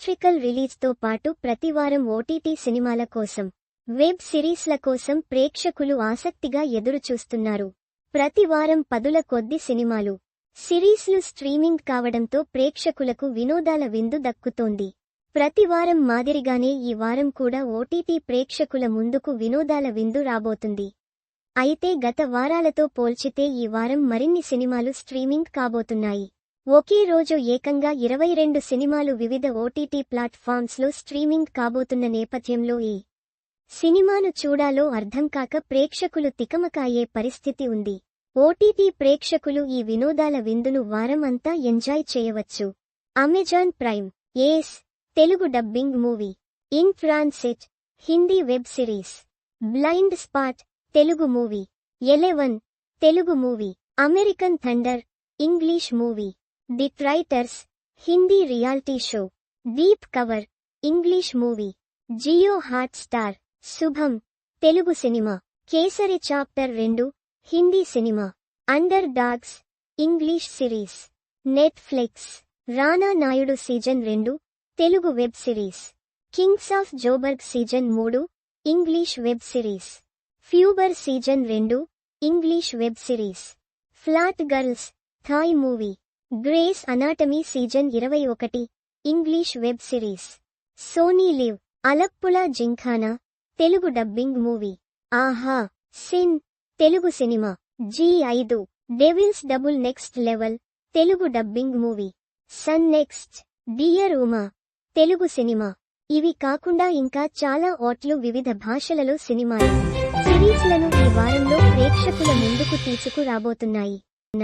Theatrical రిలీజ్తో పాటు ప్రతివారం OTT సినిమాల కోసం వెబ్ సిరీస్ల కోసం ప్రేక్షకులు ఆసక్తిగా ఎదురుచూస్తున్నారు. ప్రతివారం పదుల కొద్ది సినిమాలు సిరీస్లు స్ట్రీమింగ్ కావడంతో ప్రేక్షకులకు వినోదాల విందు దక్కుతోంది. ప్రతివారం మాదిరిగానే ఈ వారం కూడా ఓటీటీ ప్రేక్షకుల ముందుకు వినోదాల విందు రాబోతుంది. అయితే గత వారాలతో పోల్చితే ఈ వారం మరిన్ని సినిమాలు స్ట్రీమింగ్ కాబోతున్నాయి. ఒకే రోజు ఏకంగా ఇరవై రెండు సినిమాలు వివిధ ఓటీటీ ప్లాట్ఫామ్స్లో స్ట్రీమింగ్ కాబోతున్న నేపథ్యంలో ఈ సినిమాను చూడాలో అర్థం కాక ప్రేక్షకులు తికమకాయే పరిస్థితి ఉంది. ఓటీటీ ప్రేక్షకులు ఈ వినోదాల విందును వారం అంతా ఎంజాయ్ చేయవచ్చు. Amazon Prime ace Telugu dubbing movie in transit Hindi web series blind spot Telugu movie eleven Telugu movie American thunder English movie. The traitors Hindi reality show deep cover English movie Jio Hotstar Shubham Telugu cinema Kesari chapter రెండు Hindi cinema underdogs English series Netflix Rana Naidu season రెండు Telugu web series kings of Joburg season మూడు English web series Fubar season రెండు English web series flat girls Thai movie Grey's anatomy season ఇరవై ఒకటి English web series Sony LIV Alappuzha gymkhana Telugu dubbing movie Aha sin Telugu cinema Zee ఐదు devils double next level Telugu dubbing movie Sun next dear Uma Telugu cinema ఇవి కాకుండా ఇంకా చాలా ఓట్లు వివిధ భాషలలో సినిమాలు. సిరీస్లను ఈ వారంలో ప్రేక్షకుల ముందుకు తీసుకురాబోతున్నాయి.